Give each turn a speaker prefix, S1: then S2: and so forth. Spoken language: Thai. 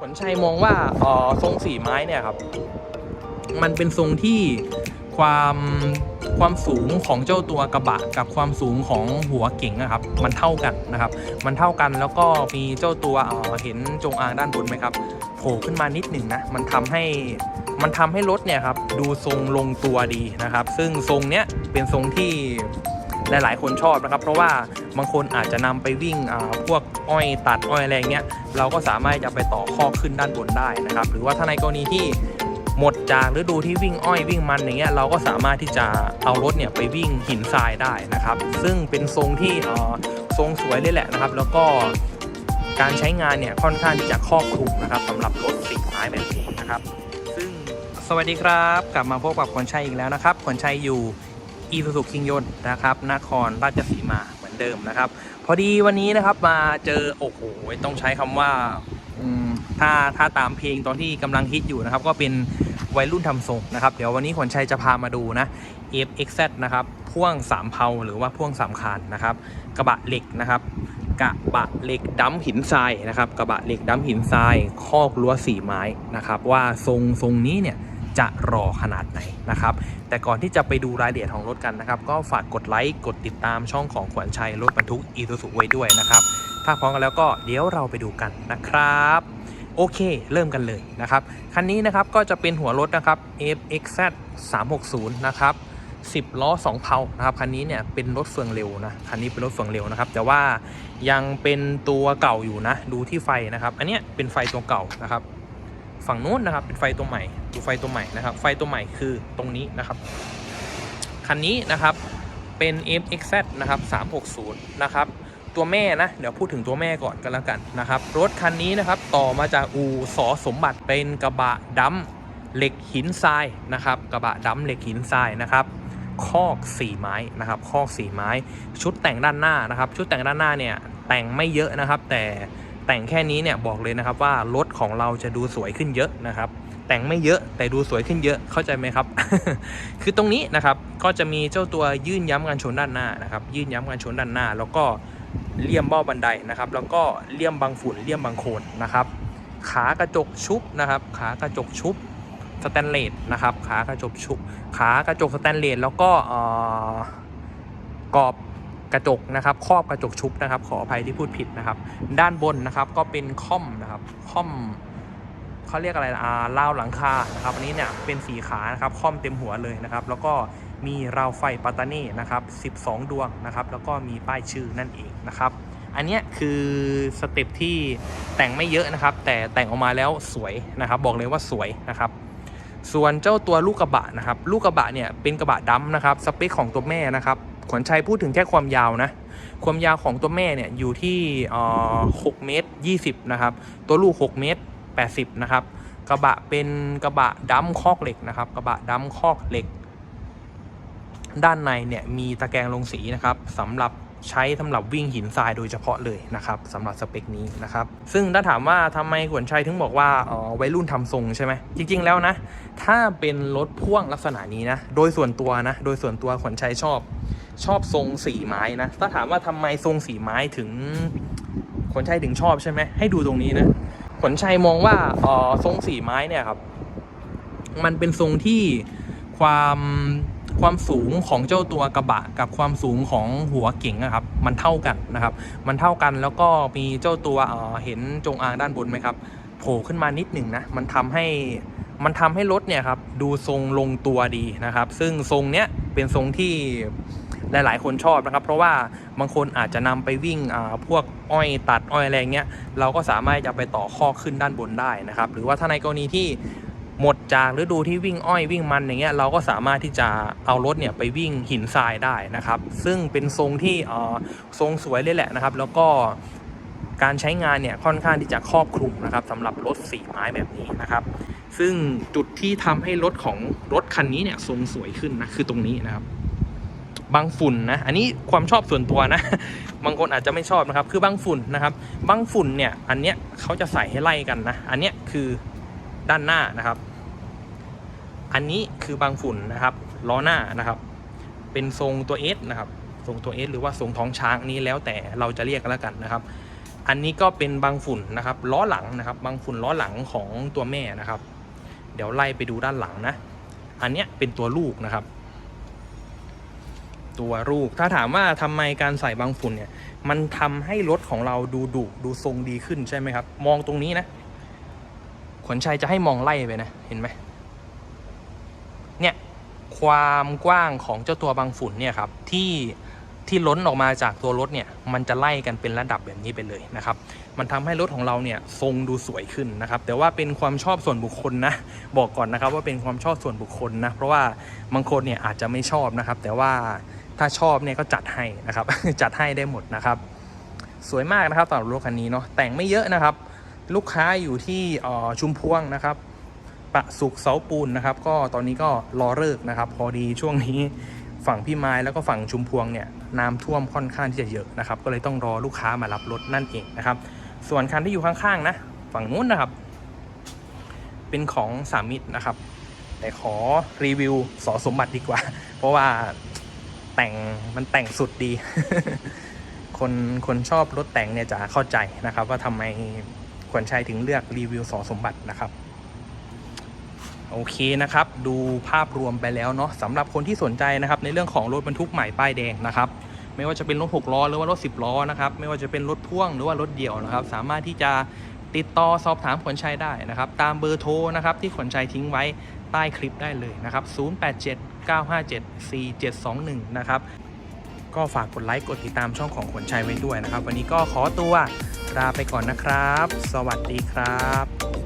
S1: ผลชัยมองว่าเอ่อทรงสีไม้เนี่ยครับ มันเป็นทรงที่ความความสูงของเจ้าตัวกระบะกับความสูงของหัวเก๋งอะครับ มันเท่ากันนะครับ มันเท่ากันแล้วก็มีเจ้าตัวเออเห็นจงอางด้านบนไหมครับโผล่ขึ้นมานิดหนึ่งนะมันทำให้มันทำให้รถเนี่ยครับดูทรงลงตัวดีนะครับ ซึ่งทรงเนี้ยเป็นทรงที่หลาย ๆ คนชอบนะครับ เพราะว่า บางคนอาจจะนำไปวิ่งพวกอ้อยตัดอ้อยอะไรเงี้ยเราก็สามารถจะไปต่อข้อขึ้นด้านบนได้นะครับ หรือว่าถ้าในกรณีที่หมดจากฤดูที่วิ่งอ้อยวิ่งมันอย่างเงี้ยเราก็สามารถที่จะเอารถเนี่ยไปวิ่งหินทรายได้นะครับ ซึ่งเป็นทรงที่ทรงสวยเลยแหละนะครับ แล้วก็การใช้งานเนี่ยค่อนข้างที่จะครอบคลุมนะครับสำหรับรถสีไม้แบบนี้นะครับ ซึ่งสวัสดีครับ กลับมาพบกับขวัญชัยอีกแล้วนะครับขวัญชัยอยู่อีซูซูคิงยนนะครับนครราชสีมา เหมือนเดิมนะครับ พอดีวันนี้นะครับมาเจอโอ้โหต้องใช้คำว่าอืมถ้าถ้าตามเพลงตอนที่กำลังฮิตอยู่นะครับ ก็เป็นวัยรุ่นทำทรงนะครับ เดี๋ยววันนี้ขวัญชัยจะพามาดูนะ FXZ นะครับพ่วงสามเพาหรือว่าพ่วงสามคานนะครับ กระบะเหล็กนะครับกระบะเหล็กดำหินทรายนะครับ กระบะเหล็กดำหินทรายคอกรั้วสีไม้นะครับ ว่าทรงทรงนี้เนี่ย จะรอขนาดไหนนะครับ แต่ก่อนที่จะไปดูรายละเอียดของรถกันนะครับ ก็ฝากกดไลค์กดติดตามช่องของขวัญชัยรถบรรทุกอีซูซูไว้ด้วยนะครับถ้าพร้อมกันแล้วก็เดี๋ยวเราไปดูกันนะครับโอเค เริ่มกันเลยนะครับ คันนี้นะครับก็จะเป็นหัวรถนะครับ FXZ 360 นะครับ 10 ล้อ 2 เพานะครับ คันนี้เนี่ยเป็นรถเฟืองเร็วนะ คันนี้เป็นรถเฟืองเร็วนะครับ แต่ว่ายังเป็นตัวเก่าอยู่นะ ดูที่ไฟนะครับ อันเนี้ยเป็นไฟตัวเก่านะครับ ฝั่งนู้นนะครับเป็นไฟตัวใหม่ดูไฟตัวใหม่นะครับ ไฟตัวใหม่คือตรงนี้นะครับ คันนี้นะครับเป็น FXZ นะครับ 360 นะครับ ตัวแม่นะ เดี๋ยวพูดถึงตัวแม่ก่อนกันแล้วกันนะครับ รถคันนี้นะครับต่อมาจากอูสอสมบัติเป็นกระบะดำเหล็กหินทรายนะครับ กระบะดำเหล็กหินทรายนะครับคอกสี่ไม้นะครับคอกสี่ไม้ ชุดแต่งด้านหน้านะครับ ชุดแต่งด้านหน้าเนี่ยแต่งไม่เยอะนะครับ แต่ แต่งแค่นี้เนี่ยบอกเลยนะครับว่ารถของเราจะดูสวยขึ้นเยอะนะครับ แต่งไม่เยอะแต่ดูสวยขึ้นเยอะเข้าใจไหมครับ คือตรงนี้นะครับก็จะมีเจ้าตัวยื่นย้ำกันชนด้านหน้านะครับ ยื่นย้ำกันชนด้านหน้า แล้วก็เลี่ยมเบ้าบันไดนะครับ แล้วก็เลี่ยมบางฝุ่นเลี่ยมบางโคลนนะครับ ขากระจกชุบนะครับ ขากระจกชุบสแตนเลสนะครับ ขากระจกชุบขากระจกสแตนเลสแล้วก็เอ่อกรอบ กระจกนะครับครอบกระจกชุบนะครับขออภัยที่พูดผิดนะครับ ด้านบนนะครับก็เป็นค่อมนะครับค่อมเขาเรียกอะไรอ่าราวหลังคานะครับอันนี้เนี่ยเป็นสีขานะครับค่อมเต็มหัวเลยนะครับ แล้วก็มีราวไฟปัตตานีนะครับ12 ดวงนะครับ แล้วก็มีป้ายชื่อนั่นเองนะครับอันนี้คือสเต็ปที่แต่งไม่เยอะนะครับ แต่แต่งออกมาแล้วสวยนะครับ บอกเลยว่าสวยนะครับ ส่วนเจ้าตัวลูกกระบะนะครับ ลูกกระบะเนี่ยเป็นกระบะดำนะครับ สเปคของตัวแม่นะครับ ขวัญชัยพูดถึงแค่ความยาวนะ ความยาวของตัวแม่เนี่ยอยู่ที่เอ่อ6เมตร20นะครับ ตัวลูก6เมตร80นะครับ กระบะเป็นกระบะดำคอกเหล็กนะครับ กระบะดำคอกเหล็ก ด้านในเนี่ยมีตะแกรงลงสีนะครับสำหรับใช้สำหรับวิ่งหินทรายโดยเฉพาะเลยนะครับสำหรับสเปคนี้นะครับ ซึ่งถ้าถามว่าทำไมขวัญชัยถึงบอกว่าเอ่อวัยรุ่นทำทรงใช่ไหมจริง ๆ แล้วนะ ถ้าเป็นรถพ่วงลักษณะนี้นะ โดยส่วนตัวนะ โดยส่วนตัวขวัญชัยชอบ ชอบทรงสีไม้นะ ถ้าถามว่าทำไมทรงสีไม้ถึงขวัญชัยถึงชอบใช่ไหมให้ดูตรงนี้นะขวัญชัยมองว่าเออทรงสีไม้เนี่ยครับ มันเป็นทรงที่ความความสูงของเจ้าตัวกระบะกับความสูงของหัวเก๋งอะครับ มันเท่ากันนะครับ มันเท่ากันแล้วก็มีเจ้าตัวเออเห็นจงอางด้านบนไหมครับโผล่ขึ้นมานิดหนึ่งนะมันทำให้มันทำให้รถเนี่ยครับดูทรงลงตัวดีนะครับ ซึ่งทรงเนี้ยเป็นทรงที่ หลายๆ คนชอบนะครับ เพราะว่าบางคนอาจจะนำไปวิ่งพวกอ้อยตัดอ้อยอะไรเงี้ยเราก็สามารถจะไปต่อข้อขึ้นด้านบนได้นะครับ หรือว่าถ้าในกรณีที่หมดจากฤดูที่วิ่งอ้อยวิ่งมันอย่างเงี้ยเราก็สามารถที่จะเอารถเนี่ยไปวิ่งหินทรายได้นะครับ ซึ่งเป็นทรงที่ทรงสวยเลยแหละนะครับ แล้วก็การใช้งานเนี่ยค่อนข้างที่จะครอบคลุมนะครับสำหรับรถสีไม้แบบนี้นะครับ ซึ่งจุดที่ทำให้รถของรถคันนี้เนี่ยทรงสวยขึ้นนะคือตรงนี้นะครับ บางฝุ่นนะ อันนี้ความชอบส่วนตัวนะ บางคนอาจจะไม่ชอบนะครับ คือบางฝุ่นนะครับ บางฝุ่นเนี่ย อันเนี้ยเขาจะใส่ให้ไล่กันนะ อันเนี้ยคือด้านหน้านะครับ อันนี้คือบางฝุ่นนะครับ ล้อหน้านะครับ เป็นทรงตัว S นะครับ ทรงตัว S หรือว่าทรงท้องช้างนี้แล้วแต่เราจะเรียกกันแล้วกันนะครับ อันนี้ก็เป็นบางฝุ่นนะครับ ล้อหลังนะครับ บางฝุ่นล้อหลังของตัวแม่นะครับ เดี๋ยวไล่ไปดูด้านหลังนะ อันเนี้ยเป็นตัวลูกนะครับ ตัวลูก ถ้าถามว่าทำไมการใส่บางฝุ่นเนี่ย มันทำให้รถของเราดูดุดูทรงดีขึ้นใช่ไหมครับ มองตรงนี้นะ ขนชัยจะให้มองไล่ไปนะ เห็นไหมเนี่ย ความกว้างของเจ้าตัวบางฝุ่นเนี่ยครับที่ที่ล้นออกมาจากตัวรถเนี่ย มันจะไล่กันเป็นระดับแบบนี้ไปเลยนะครับ มันทำให้รถของเราเนี่ยทรงดูสวยขึ้นนะครับ แต่ว่าเป็นความชอบส่วนบุคคลนะ บอกก่อนนะครับว่าเป็นความชอบส่วนบุคคลนะ เพราะว่าบางคนเนี่ยอาจจะไม่ชอบนะครับ แต่ว่า ถ้าชอบเนี่ยก็จัดให้นะครับ จัดให้ได้หมดนะครับ สวยมากนะครับสำหรับรถคันนี้เนาะแต่งไม่เยอะนะครับ ลูกค้าอยู่ที่ชุมพวงนะครับ ประสุกเสาปูนนะครับ ก็ตอนนี้ก็รอเลิกนะครับ พอดีช่วงนี้ฝั่งพี่ไม้แล้วก็ฝั่งชุมพวงเนี่ยน้ำท่วมค่อนข้างที่จะเยอะนะครับ ก็เลยต้องรอลูกค้ามารับรถนั่นเองนะครับ ส่วนคันที่อยู่ข้างๆนะฝั่งนู้นนะครับ เป็นของสามิตรนะครับ แต่ขอรีวิวสอสมบัติดีกว่า เพราะว่า แต่งมันแต่งสุดดี คนคนชอบรถแต่งเนี่ยจะเข้าใจนะครับ ว่าทำไมขวัญชัยถึงเลือกรีวิวสอสมบัตินะครับโอเคนะครับ ดูภาพรวมไปแล้วเนาะสำหรับคนที่สนใจนะครับ ในเรื่องของรถบรรทุกใหม่ป้ายแดงนะครับ ไม่ว่าจะเป็นรถ6ล้อหรือว่ารถ10ล้อนะครับไม่ว่าจะเป็นรถพ่วงหรือว่ารถเดี่ยวนะครับ สามารถที่จะติดต่อสอบถามขวัญชัยได้นะครับ ตามเบอร์โทรนะครับที่ขวัญชัยทิ้งไว้ ใต้คลิปได้เลยนะครับ 0879574721 นะครับ ก็ฝากกดไลค์กดติดตามช่องของขวัญชัยไว้ด้วยนะครับ วันนี้ก็ขอตัวลาไปก่อนนะครับ สวัสดีครับ